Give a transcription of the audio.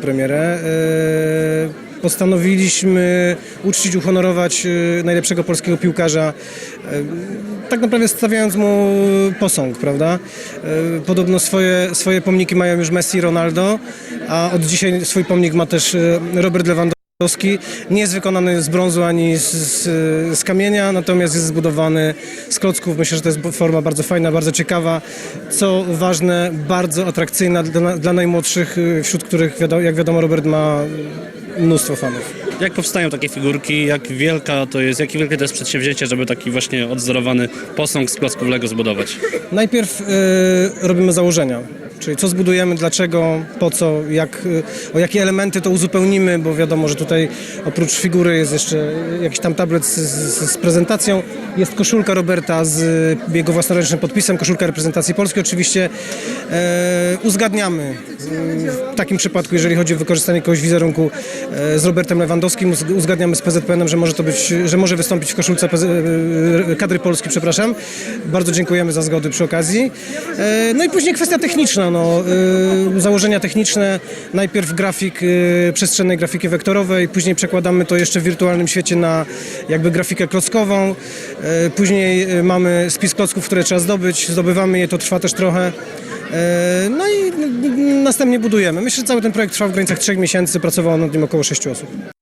premierę. E, Postanowiliśmy uczcić, uhonorować e, najlepszego polskiego piłkarza, e, tak naprawdę stawiając mu posąg, prawda? Podobno swoje, swoje pomniki mają już Messi i Ronaldo, a od dzisiaj swój pomnik ma też Robert Lewandowski. Nie jest wykonany z brązu ani z, z, z kamienia, natomiast jest zbudowany z klocków. Myślę, że to jest forma bardzo fajna, bardzo ciekawa. Co ważne, bardzo atrakcyjna dla, dla najmłodszych, y, wśród których, wiadomo, jak wiadomo, Robert ma mnóstwo fanów. Jak powstają takie figurki, jak wielka to jest, jakie wielkie to jest przedsięwzięcie, żeby taki właśnie odzorowany posąg z klocków Lego zbudować? Najpierw y, robimy założenia, czyli co zbudujemy, dlaczego, po co, jak, y, o jakie elementy to uzupełnimy, bo wiadomo, że tutaj oprócz figury jest jeszcze jakiś tam tablet z, z, z prezentacją, jest koszulka Roberta z y, jego własnoręcznym podpisem, koszulka reprezentacji Polski oczywiście. E, uzgadniamy y, w takim przypadku, jeżeli chodzi o wykorzystanie kogoś wizerunku e, z Robertem Lewandowskim, uz- uzgadniamy z PZPN-em, że może to być, że może wystąpić w koszulce PZ, e, kadry Polski, przepraszam. Bardzo dziękujemy za zgody przy okazji. E, No i później kwestia techniczna, no, e, założenia techniczne, najpierw grafik e, przestrzennej grafiki wektorowej, później przekładamy to jeszcze w wirtualnym świecie na jakby grafikę klockową, E, później mamy spis klocków, które trzeba zdobyć, zdobywamy je, to trwa też trochę. No i następnie budujemy. Myślę, że cały ten projekt trwał w granicach trzech miesięcy, pracowało nad nim około sześciu osób.